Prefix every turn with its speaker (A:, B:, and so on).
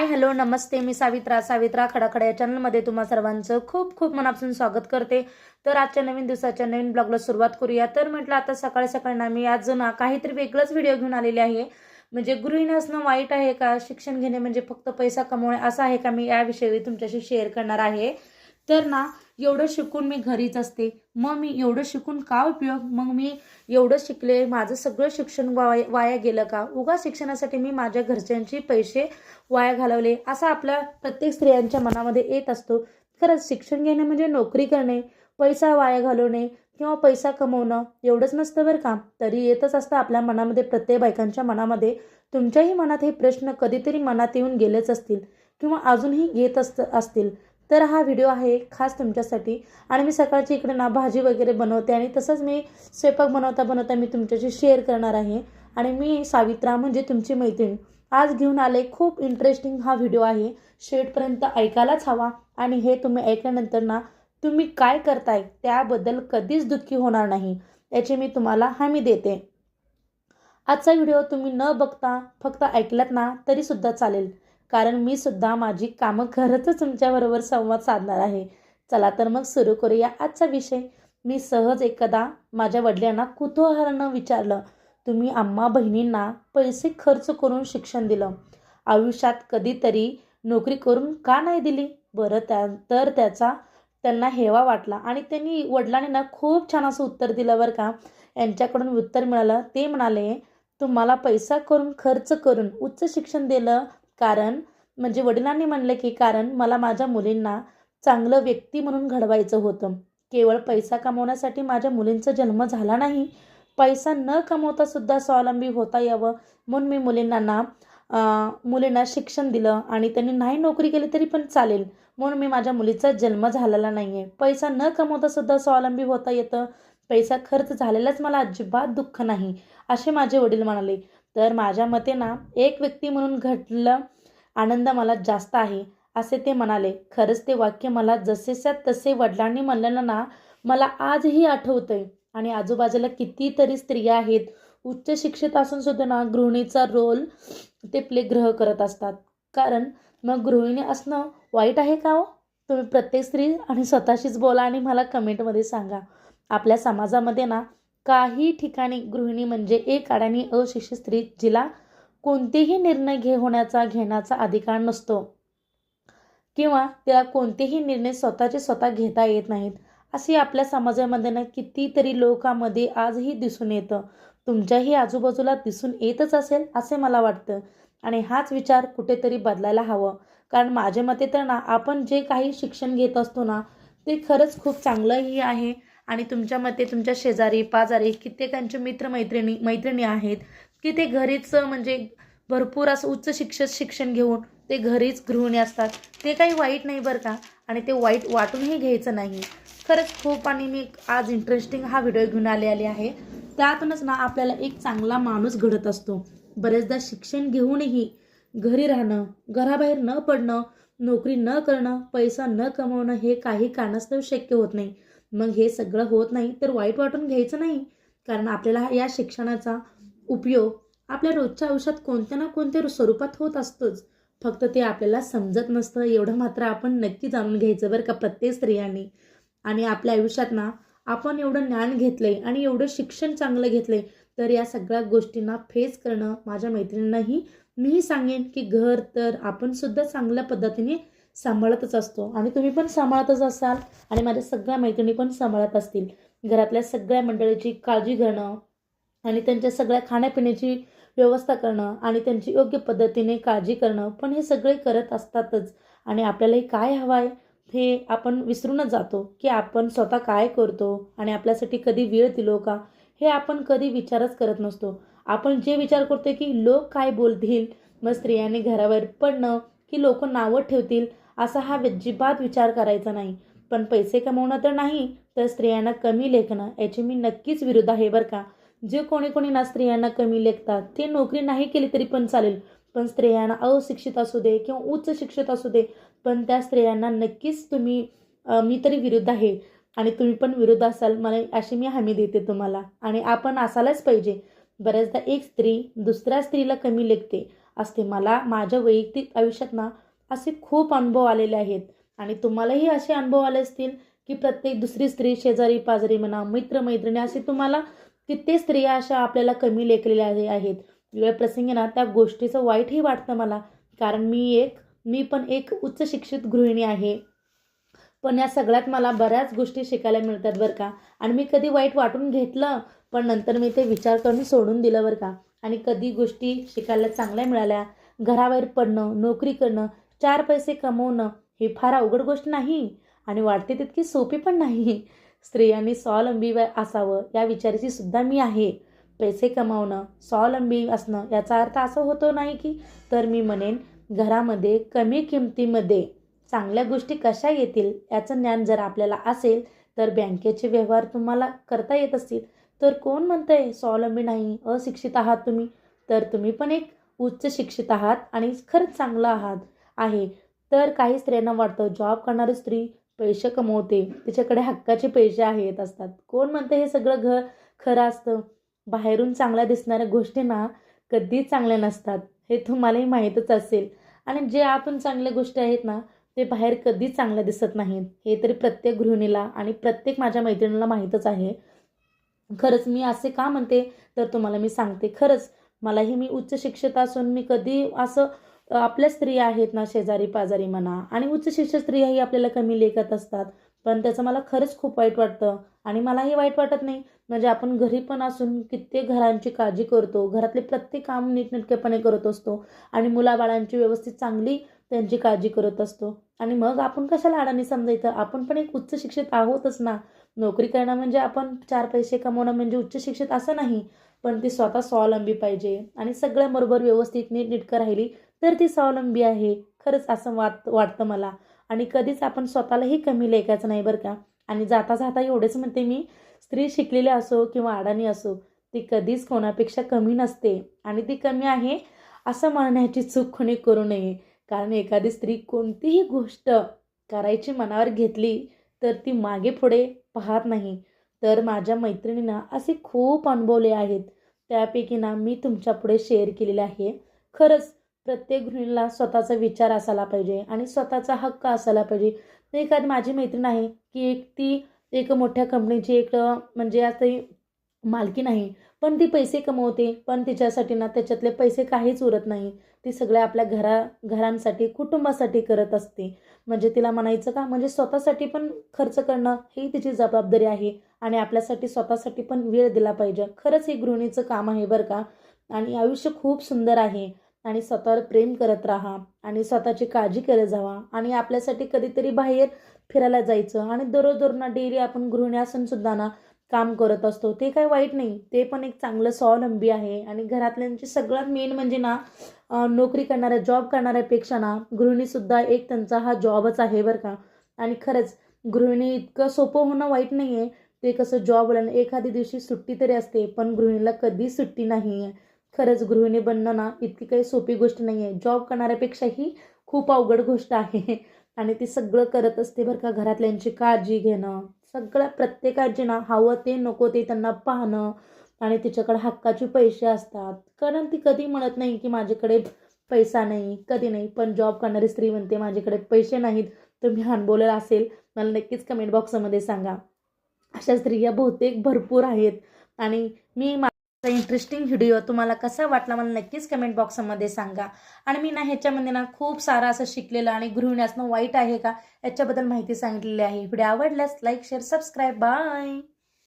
A: Hi hello नमस्ते. मी सावित्रा सावित्रा खडाखडा या चॅनलमध्ये तुम्हा सर्वांचं खूप खूप मनापासून स्वागत करते. तर आजच्या नवीन दिवसाच्या नवीन ब्लॉगला सुरुवात करूया. तर म्हटलं आता सकाळी सकाळी ना मी आज ना काहीतरी वेगळंच व्हिडिओ घेऊन आलेले आहे. म्हणजे गृहिणी असणं वाईट आहे का? शिक्षण घेणे म्हणजे फक्त पैसा कमवणे असं आहे का? मी याविषयी तुमच्याशी शेअर करणार आहे. तर ना एवढं शिकून मी घरीच असते. मग मी एवढं शिकून का उपयोग? मग मी एवढं शिकले माझं सगळं शिक्षण वाया वाया गेलं का? उगा शिक्षणासाठी मी माझ्या घरच्यांची पैसे वाया घालवले. असा आपल्या प्रत्येक स्त्रियांच्या मनामध्ये येत असतो. खरंच शिक्षण घेणे म्हणजे नोकरी करणे पैसा वाया घालवणे किंवा पैसा कमवणं एवढंच नसतं बरं का? तरी येतच असतं आपल्या मनामध्ये प्रत्येक बायकांच्या मनामध्ये. तुमच्याही मनात हे प्रश्न कधीतरी मनात येऊन गेलेच असतील किंवा अजूनही येत असत असतील. तर हा व्हिडिओ आहे खास तुमच्यासाठी. आणि मी सकाळची इकडे ना भाजी वगैरे बनवते आणि तसंच मी स्वयंपाक बनवता बनवता मी तुमच्याशी शेअर करणार आहे. आणि मी सावित्रा म्हणजे तुमची मैत्रीण. आज घेऊन आले खूप इंटरेस्टिंग हा व्हिडिओ आहे. शेवटपर्यंत ऐकायलाच हवा. आणि हे तुम्ही ऐकल्यानंतर ना तुम्ही काय करताय त्याबद्दल कधीच दुःखी होणार नाही. याची मी तुम्हाला हमी देते. आजचा व्हिडिओ तुम्ही न बघता फक्त ऐकलात ना तरीसुद्धा चालेल. कारण मी सुद्धा माझी कामं करतच तुमच्याबरोबर संवाद साधणार आहे. चला तर मग सुरू करूया आजचा विषय. मी सहज एकदा माझ्या वडिलांना कुतूहलानं विचारलं तुम्ही आम्हा बहिणींना पैसे खर्च करून शिक्षण दिलं? आयुष्यात कधीतरी नोकरी करून का नाही दिली? बरं त्या तर त्याचा त्यांना हेवा वाटला आणि त्यांनी वडिलांनी ना खूप छान असं उत्तर दिलं बरं का. यांच्याकडून उत्तर मिळालं. ते म्हणाले तुम्हाला पैसा करून खर्च करून उच्च शिक्षण दिलं कारण म्हणजे वडिलांनी म्हणले की कारण मला माझ्या मुलींना चांगलं व्यक्ती म्हणून घडवायचं होतं. केवळ पैसा कमवण्यासाठी माझ्या मुलींचा जन्म झाला नाही. पैसा न कमवता सुद्धा स्वावलंबी होता यावं. म्हणून मी मुलींना ना मुलींना शिक्षण दिलं आणि त्यांनी नाही नोकरी केली तरी पण चालेल. म्हणून मी माझ्या मुलीचा जन्म झालेला नाही आहे पैसा न कमवता सुद्धा स्वावलंबी होता येतं. पैसा खर्च झालेलाच मला अजिबात दुःख नाही असे माझे वडील म्हणाले. तर माझ्या मते ना एक व्यक्ती म्हणून घडलं आनंद मला जास्त आहे असे ते म्हणाले. खरंच ते वाक्य मला जसेच्या तसे वडिलांनी म्हणलेलं ना मला आजही आठवतंय. आणि आजूबाजूला कितीतरी स्त्रिया आहेत उच्च शिक्षित असून सुद्धा ना गृहिणीचा रोल ते प्ले ग्रह करत असतात. कारण मग गृहिणी असणं वाईट आहे का हो? तुम्ही प्रत्येक स्त्री आणि स्वतःशीच बोला आणि मला कमेंटमध्ये सांगा. आपल्या समाजामध्ये ना काही ठिकाणी गृहिणी म्हणजे एक अडाणी अशिक्षित स्त्री जिला कोणतेही निर्णय घे होण्याचा घेण्याचा अधिकार नसतो. किंवा तिला कोणतेही निर्णय स्वतःचे स्वतः घेता येत नाहीत असे आपल्या समाजामध्ये ना कितीतरी लोकांमध्ये आजही दिसून येतं. तुमच्याही आजूबाजूला दिसून येतच असेल असे मला वाटतं. आणि हाच विचार कुठेतरी बदलायला हवं. कारण माझ्या मते तर ना आपण जे काही शिक्षण घेत असतो ना ते खरंच खूप चांगलंही आहे. आणि तुमच्या मते तुमच्या शेजारी पाजारी कित्येकांचे मित्रमैत्रिणी मैत्रिणी आहेत की ते घरीच म्हणजे भरपूर असं उच्च शिक्षक शिक्षण घेऊन ते घरीच गृहिणी असतात? ते काही वाईट नाही बरं का? आणि ते वाईट वाटूनही घ्यायचं नाही. खरंच खूप आणि मी आज इंटरेस्टिंग हा व्हिडिओ घेऊन आले आले आहे. त्यातूनच ना आपल्याला एक चांगला माणूस घडत असतो. बरेचदा शिक्षण घेऊनही घरी राहणं घराबाहेर न पडणं नोकरी न करणं पैसा न कमवणं हे काही कारणास्तव शक्य होत नाही. मग हे सगळं होत नाही तर वाईट वाटून घ्यायचं नाही. कारण आपल्याला या शिक्षणाचा उपयोग आपल्या रोजच्या आयुष्यात कोणत्या ना कोणत्या स्वरूपात होत असतोच. फक्त ते आपल्याला समजत नसतं एवढं मात्र आपण नक्की जाणून घ्यायचं बरं का प्रत्येक स्त्रियांनी. आणि आपल्या आयुष्यात ना आपण एवढं ज्ञान घेतलंय आणि एवढं शिक्षण चांगलं घेतलंय तर या सगळ्या गोष्टींना फेस करणं माझ्या मैत्रिणींनाही मीही सांगेन की घर तर आपण सुद्धा चांगल्या पद्धतीने सांभाळतच असतो. आणि तुम्ही पण सांभाळतच असाल आणि माझ्या सगळ्या मैत्रिणी पण सांभाळत असतील. घरातल्या सगळ्या मंडळीची काळजी घेणं आणि त्यांच्या सगळ्या खाण्यापिण्याची व्यवस्था करणं आणि त्यांची योग्य पद्धतीने काळजी करणं पण हे सगळे करत असतातच. आणि आपल्यालाही काय हवं आहे हे आपण विसरूनच जातो की आपण स्वतः काय करतो आणि आपल्यासाठी कधी वेळ दिलो का हे आपण कधी विचारच करत नसतो. आपण जे विचार करतो की लोक काय बोलतील? मग स्त्रियांनी घरावर पडणं की लोक नावं ठेवतील? असा हा अजिबात विचार करायचा नाही. पण पैसे कमवणं तर नाही तर स्त्रियांना कमी लेखणं याची मी नक्कीच विरुद्ध आहे बरं का. जे कोणी कोणी ना स्त्रियांना कमी लेखतात ते नोकरी नाही केली तरी पण चालेल. पण स्त्रियांना अशिक्षित असू दे किंवा उच्च शिक्षित असू दे पण त्या स्त्रियांना नक्कीच तुम्ही मी तरी विरुद्ध आहे. आणि तुम्ही पण विरुद्ध असाल मला अशी मी हमी देते तुम्हाला. आणि आपण असायलाच पाहिजे. बऱ्याचदा एक स्त्री दुसऱ्या स्त्रीला कमी लेखते. असते मला माझ्या वैयक्तिक आयुष्यात ना असे खूप अनुभव आलेले आहेत. आणि तुम्हालाही असे अनुभव आले असतील की प्रत्येक दुसरी स्त्री शेजारी पाजारी म्हणा मित्रमैत्रिणी असे तुम्हाला कित्येक स्त्रिया अशा आपल्याला कमी लेखलेल्या आहेत. वेळ प्रसंगी ना त्या गोष्टीचं वाईटही वाटतं मला. कारण मी एक मी पण एक उच्च शिक्षित गृहिणी आहे. पण या सगळ्यात मला बऱ्याच गोष्टी शिकायला मिळतात बरं का. आणि मी कधी वाईट वाटून घेतलं पण नंतर मी ते विचार करून सोडून दिलं बरं का. आणि कधी गोष्टी शिकायला चांगल्या मिळाल्या. घराबाहेर पडणं नोकरी करणं चार पैसे कमवणं ही फार अवघड गोष्ट नाही आणि वाटते तितकी सोपी पण नाही. स्त्रियांनी स्वावलंबी व- असावं या विचाराची सुद्धा मी आहे. पैसे कमावणं स्वावलंबी असणं याचा अर्थ असं होतो नाही की तर मी म्हणेन घरामध्ये कमी किमतीमध्ये चांगल्या गोष्टी कशा येतील याचं ज्ञान जर आपल्याला असेल तर बँकेचे व्यवहार तुम्हाला करता येत असतील. तर कोण म्हणतंय स्वावलंबी नाही अशिक्षित आहात तुम्ही? तर तुम्ही पण एक उच्च शिक्षित आहात आणि खरंच चांगलं आहात. आहे. तर काही स्त्रियांना वाटतं जॉब करणारी स्त्री पैसे कमवते. तिच्याकडे हक्काचे पैसे आहेत असतात. कोण म्हणतं हे सगळं घ खरं असतं? बाहेरून चांगल्या दिसणाऱ्या गोष्टी ना कधीच चांगल्या नसतात. हे तुम्हालाही माहीतच असेल. आणि जे आपण चांगल्या गोष्टी आहेत ना ते बाहेर कधीच चांगल्या दिसत नाहीत. हे तरी प्रत्येक गृहिणीला आणि प्रत्येक माझ्या मैत्रिणीला माहीतच आहे. खरंच मी असे का म्हणते? तर तुम्हाला मी सांगते. खरंच मलाही मी उच्च शिक्षित असून मी कधी असं आपल्या स्त्रिया आहेत ना शेजारी पाजारी म्हणा. आणि उच्च शिक्षित स्त्रियाही आपल्याला कमी लेखत असतात. पण त्याचं मला खरंच खूप वाईट वाटतं. आणि मलाही वाईट वाटत नाही. म्हणजे आपण घरी पण असून कित्येक घरांची काळजी करतो. घरातले प्रत्येक काम नीटनेटकेपणे करत असतो. आणि मुलाबाळांची व्यवस्थित चांगली त्यांची काळजी करत असतो. आणि मग आपण कशाला अडाणी समजायचं? आपण पण एक उच्च शिक्षित आहोतच ना. नोकरी करणं म्हणजे आपण चार पैसे कमवणं म्हणजे उच्च शिक्षित असं नाही. पण ती स्वतः स्वावलंबी पाहिजे. आणि सगळ्यांबरोबर व्यवस्थित नीटनेटकं राहिली तर ती स्वावलंबी आहे. खरंच असं वाट वाटतं मला. आणि कधीच आपण स्वतःलाही कमी लेखायचं नाही बरं का. आणि जाता जाता एवढेच म्हणते मी स्त्री शिकलेली असो किंवा अडाणी असो ती कधीच कोणापेक्षा कमी नसते. आणि ती कमी आहे असं म्हणण्याची चूक कोणी करू नये. कारण एखादी स्त्री कोणतीही गोष्ट करायची मनावर घेतली तर ती मागे पुढे पाहत नाही. तर माझ्या मैत्रिणींना असे खूप अनुभवले आहेत. त्यापैकी ना मी तुमच्यापुढे शेअर केलेले आहे. खरंच प्रत्येक गृहिणीला स्वतःचा विचार असायला पाहिजे आणि स्वतःचा हक्क असायला पाहिजे. तर एखादी माझी मैत्रीण आहे की एक ती एक मोठ्या कंपनीची एक म्हणजे आता मालकी नाही पण ती पैसे कमवते पण तिच्यासाठी ना त्याच्यातले पैसे काहीच उरत नाही. ती सगळ्या आपल्या घरा घरांसाठी कुटुंबासाठी करत असते. म्हणजे तिला म्हणायचं का म्हणजे स्वतःसाठी पण खर्च करणं ही तिची जबाबदारी आहे आणि आपल्यासाठी स्वतःसाठी पण वेळ दिला पाहिजे. खरंच हे गृहिणीचं काम आहे बरं का. आणि आयुष्य खूप सुंदर आहे. आणि स्वतःवर प्रेम करत राहा आणि स्वतःची काळजी करत जावा. आणि आपल्यासाठी कधीतरी बाहेर फिरायला जायचं. आणि दररोज दररोज ना डेली आपण गृहिणी असून सुद्धा ना काम करत असतो. ते काही वाईट नाही. ते पण एक चांगलं स्वावलंबी आहे. आणि घरातल्यांची सगळ्यात मेन म्हणजे ना नोकरी करणाऱ्या जॉब करणाऱ्यापेक्षा ना गृहिणीसुद्धा एक त्यांचा हा जॉबच आहे बरं का. आणि खरंच गृहिणी इतकं सोपं होणं वाईट नाही आहे ते कसं जॉब एखाद्या दिवशी सुट्टी तरी असते पण गृहिणीला कधीच सुट्टी नाही आहे खरंच गृहिणी बनणं ना इतकी काही सोपी गोष्ट नाही आहे जॉब करणाऱ्यापेक्षाही खूप अवघड गोष्ट आहे. आणि ती सगळं करत असते बरं का घरातल्यांची काळजी घेणं. सगळ्या प्रत्येकाची ना हवं ते नको ते त्यांना पाहणं. आणि तिच्याकडे हक्काचे पैसे असतात. कारण ती कधी म्हणत नाही की माझ्याकडे पैसा नाही. कधी नाही. पण जॉब करणारी स्त्री म्हणते माझ्याकडे पैसे नाहीत. तुम्ही अनुभवलेला असेल. मला नक्कीच कमेंट बॉक्समध्ये सांगा. अशा स्त्रिया बहुतेक भरपूर आहेत. आणि मी इंटरेस्टिंग व्हिडिओ तुम्हाला कसा वाटला मला नक्कीच कमेंट बॉक्समध्ये सांगा. आणि मी ना ह्याच्यामध्ये ना खूप सारं असं शिकलेलं आणि गृहिणी असणं वाईट आहे का याच्याबद्दल माहिती सांगितलेली आहे. व्हिडिओ आवडल्यास लाईक शेअर सबस्क्राईब बाय